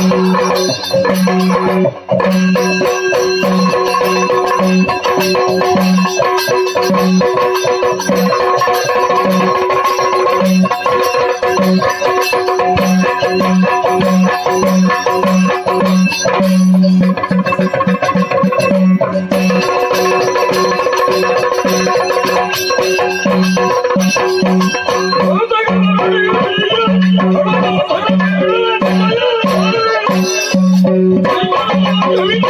Thank you. Hallelujah.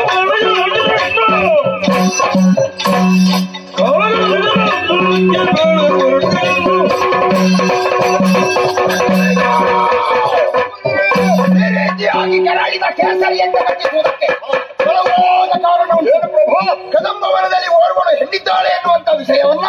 ಕರುಮಳೆಯ ಅಡಿಯನ್ನು. ಕಾಲದ ಬೆಳಕು ಈ ರೀತಿಯಾಗಿ ಕೆರಳಿದ ಕೇಸರಿಯನ್ನು ಕಟ್ಟಿಸುವುದಕ್ಕೆ ಬಲವಾದ ಕಾರಣವು ಏನು ಪ್ರಭು ಕದಂಬವನದಲ್ಲಿ ಓರ್ವಳು ಹೆಣ್ಣಿದ್ದಾಳೆ ಎನ್ನುವಂತ ವಿಷಯವನ್ನ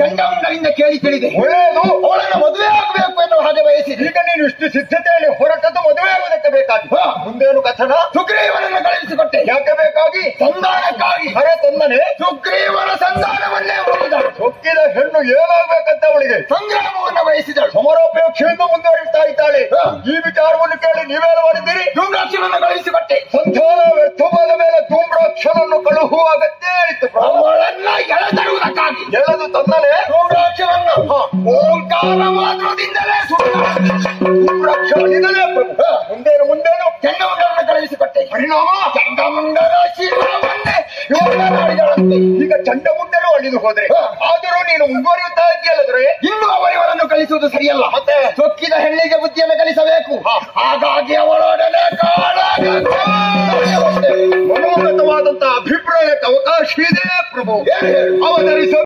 ಗಂಡಮಂಡಲಿಂದ ಕೇಳಿ ತಿಳಿದೆ. ಒಳ್ಳೆಯದು. ಅವಳನ್ನು ಮದುವೆ ಆಗಬೇಕು ಎನ್ನುವ ಹಾಗೆ ಬಯಸಿ. ಈಗ ನೀನು ಇಷ್ಟು ಸಿದ್ಧತೆಯಲ್ಲಿ ಹೊರಟದ್ದು ಮದುವೆ ಆಗುವುದಕ್ಕೆ ಬೇಕಾಗಿ. ಮುಂದೇನು ಕಥನ? ಸುಗ್ರೀವನನ್ನು ಕಳುಹಿಸಿಕೊಟ್ಟೆ. ಯಾಕೆ ಬೇಕಾಗಿ? ಸಂಧಾನಕ್ಕಾಗಿ. ಹರ ತಂದನೆ ಸುಗ್ರೀವನ ಸಂಧಾನವನ್ನೇ ಸೊಕ್ಕಿದ ಹೆಣ್ಣು ಏನಾಗಬೇಕಂತ ಅವಳಿಗೆ? ಸಂಗ್ರಾಮವನ್ನು ಬಯಸಿದಳು. ಸಮರೋಪೇಕ್ಷೆಯನ್ನು ಮುಂದುವರಿಸ್ತಾ ಇದ್ದಾಳೆ. ಈ ವಿಚಾರವನ್ನು ಕೇಳಿ ನೀವೇನು ಮಾಡಿದ್ದೀರಿ? ಧೂಮ್ರಾಕ್ಷರನ್ನು ಕಳುಹಿಸಿಕೊಟ್ಟೆ. ಸಂಧಾನ ವ್ಯರ್ಥವಾದ ಮೇಲೆ ಧೂಮ್ರಾಕ್ಷರನ್ನು ಕಳುಹುವ ಅಗತ್ಯ ಇತ್ತು ಅವಳನ್ನ ಎಳೆದರುವುದಕ್ಕಾಗಿ ಎಳೆದು ತಂದನೆ ಧೂಮ್ರಾಕ್ಷರನ್ನು ಓಂಕಾರ ಮಾತ್ರದಿಂದಲೇ ಧೂಮ್ರಾಕ್ಷನಿಂದಲೇ ಮುಂದೇನು ಮುಂದೇನು? ಚಂಡಮುಂಡರನ್ನು ಕಳುಹಿಸಿಕೊಟ್ಟೆ. ಪರಿಣಾಮ? ಚಂಡಮುಂಡರ ಶಿರವನ್ನೇ ಯೋಗ ಮಾಡಿದಳಂತೆ ಈಗ ಚಂಡಮುಂಡರು ಅಳಿದು ಹೋದ್ರೆ ಆದರೂ ನೀನು ಮುಂದುವರಿಯುತ್ತಾ ಇದೆಯಲ್ಲದ್ರೆ ಇನ್ನು ಅವರಿವರನ್ನು ಕಲಿಸುವುದು ಸರಿಯಲ್ಲ. ಮತ್ತೆ? ಸೊಕ್ಕಿದ ಹೆಣ್ಣಿಗೆ ಬುದ್ಧಿಯನ್ನು ಕಲಿಸಬೇಕು. ಹಾಗಾಗಿ ಅವಳೊಡನೆ ಮನೋಗತವಾದಂತಹ ಅಭಿಪ್ರಾಯಕ್ಕೆ ಅವಕಾಶ ಇದೆ ಪ್ರಭು. ಅವತರಿಸ